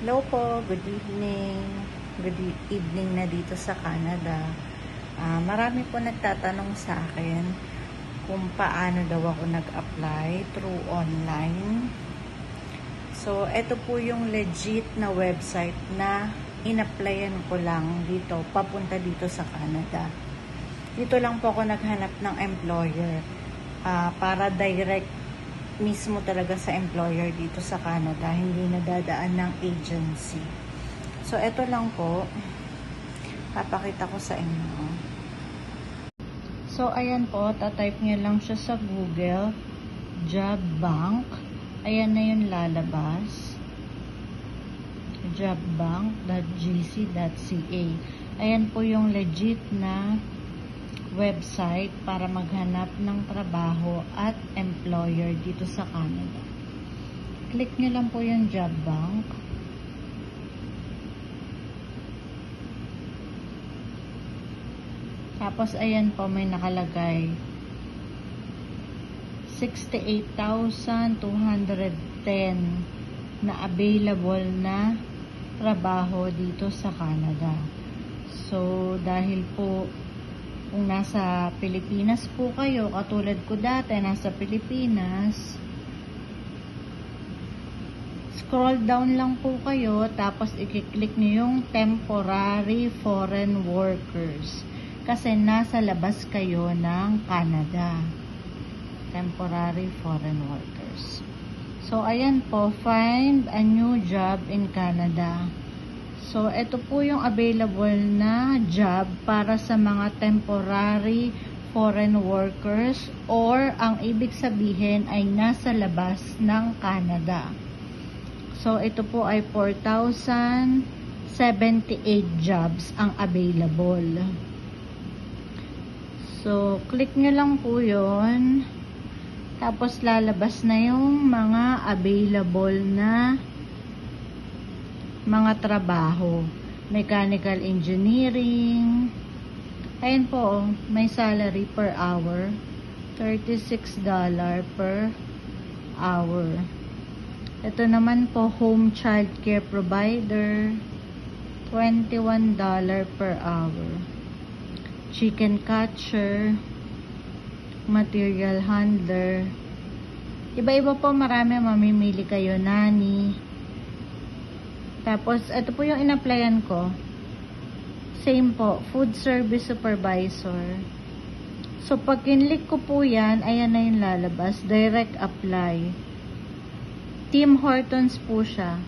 Hello po, good evening. Good e- evening na dito sa Canada. Ah, marami po nagtatanong sa akin kung paano daw ako nag-apply through online. So, ito po yung legit na website na in-applyan ko lang dito, papunta dito sa Canada. Dito lang po ako naghanap ng employer ah, para direct mismo talaga sa employer dito sa Canada, hindi nadadaan ng agency. So, ito lang po, papakita ko sa inyo. So, ayan po, tatype niya lang siya sa Google, Job Bank. Ayan na yung lalabas. jobbank.gc.ca Ayan po yung legit na website para maghanap ng trabaho at employer dito sa Canada. Click nyo lang po yung job bank. Tapos ayan po may nakalagay 68,210 na available na trabaho dito sa Canada. So dahil po kung nasa Pilipinas po kayo, katulad ko dati, nasa Pilipinas, scroll down lang po kayo, tapos i-click nyo yung temporary foreign workers. Kasi nasa labas kayo ng Canada. Temporary foreign workers. So, ayan po, find a new job in Canada. So, ito po yung available na job para sa mga temporary foreign workers or ang ibig sabihin ay nasa labas ng Canada. So, ito po ay 4,078 jobs ang available. So, click nyo lang po yon Tapos, lalabas na yung mga available na mga trabaho. Mechanical engineering. Ayun po, oh, may salary per hour. $36 per hour. Ito naman po, home child care provider. $21 per hour. Chicken catcher. Material handler. Iba-iba po marami mamimili kayo. Nani. Tapos, ito po yung in-applyan ko. Same po, food service supervisor. So, pag kinlik ko po yan, ayan na yung lalabas. Direct apply. Tim Hortons po siya.